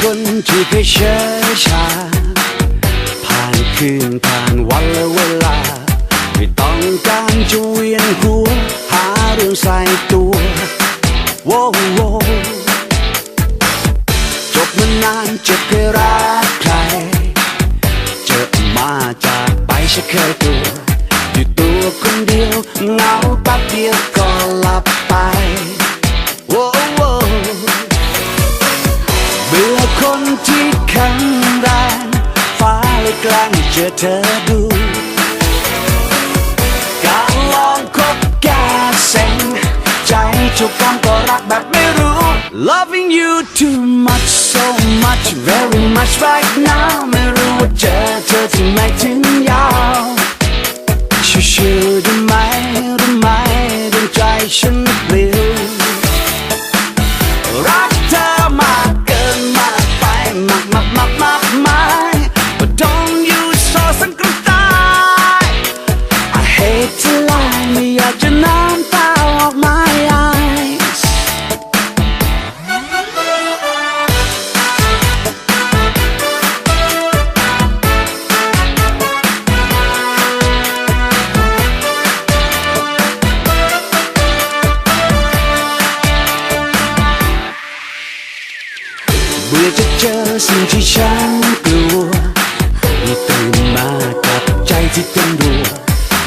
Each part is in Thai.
คนที่เคยเชื่อชา ผ่านคืนผ่านวันและเวลา ไม่ต้องการจะเวียนหัว หาเรื่องใส่ตัวโว้โวจบมานานจะเคยรักใคร เจอมาจากไปฉันเคยตัวอยู่ตัวคนเดียวเหงาแป๊บเดียวก็หลับไป ที่แข็งแรงฟ้าเลยกล้งเจอเธอดูการลองคบแกเซ็งใจทุกครั้งก็รักแบบไม่รู้ Loving you too much so much very much right now ไม่รู้ว่าเจอเธอที่ไหนถึงยาวชิวๆได้ไหมได้ไหมดวงใจฉัน กลัวมีตื่นมากับใจที่เต้นรัว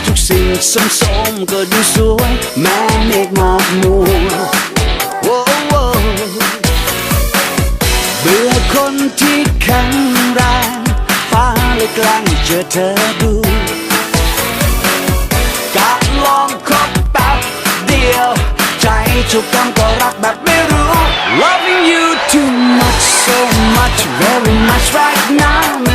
ทุกสิ่งสมสมก็ดูสวย แม้เมฆหมอกมัวโว้โว้เบื่อคนที่แข็งแรงฟ้าเลยกล้งเจอเธอดูการลองคบแป๊บเดียว ใจทุกครั้งก็รักแบบไม่รู้ Love you too much so much very much right now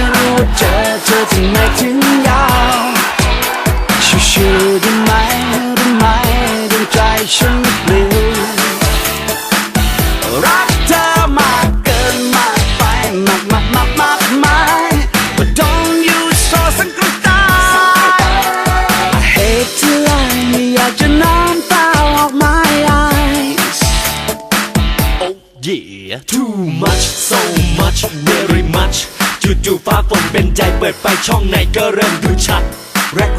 yeah too much so much very much จู่ๆฟ้าฝนเป็นใจเปิดไปช่องไหนก็เริ่มดูชัด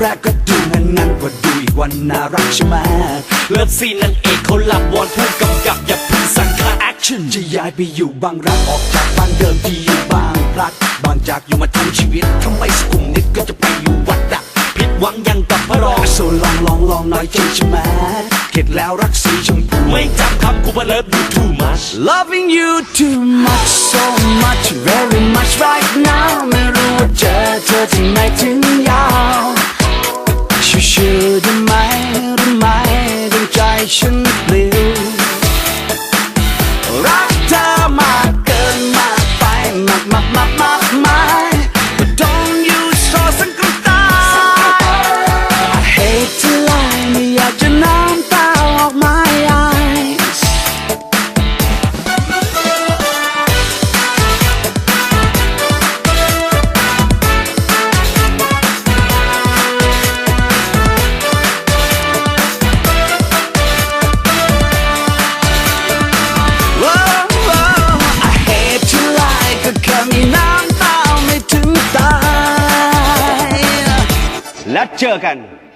แรกๆก็ดูงันงันๆกว่าดูอีกวันน่ารักใช่ไหมเลิฟซีนนางเอกเขาหลับวอนผู้กำกับอย่าเพึ่งสั่งค่าแอคชั่นจะย้ายไปอยู่บางรักออกจากบ้านเดิมที่อยู่บางพลัดบางจากอยู่มาทั้งชีวิตทำไมสกุมนิดก็จะไปอยู่วัดอะ ผิดหวังยังกับพระรองโซลองลองลองหน่อยใจใช่ไหมเข็ดแล้วรักสีชมพูไม่จำคำกูว่าเลิฟดู too much Loving you too much so much very much right now ไม่รู้ว่าเจอเธอที่ไหนถึงยาวชิวๆได้ไหมได้ไหมดวงใจฉันปลิวรักเธอมากเกินมากไปมากมากมากมากำ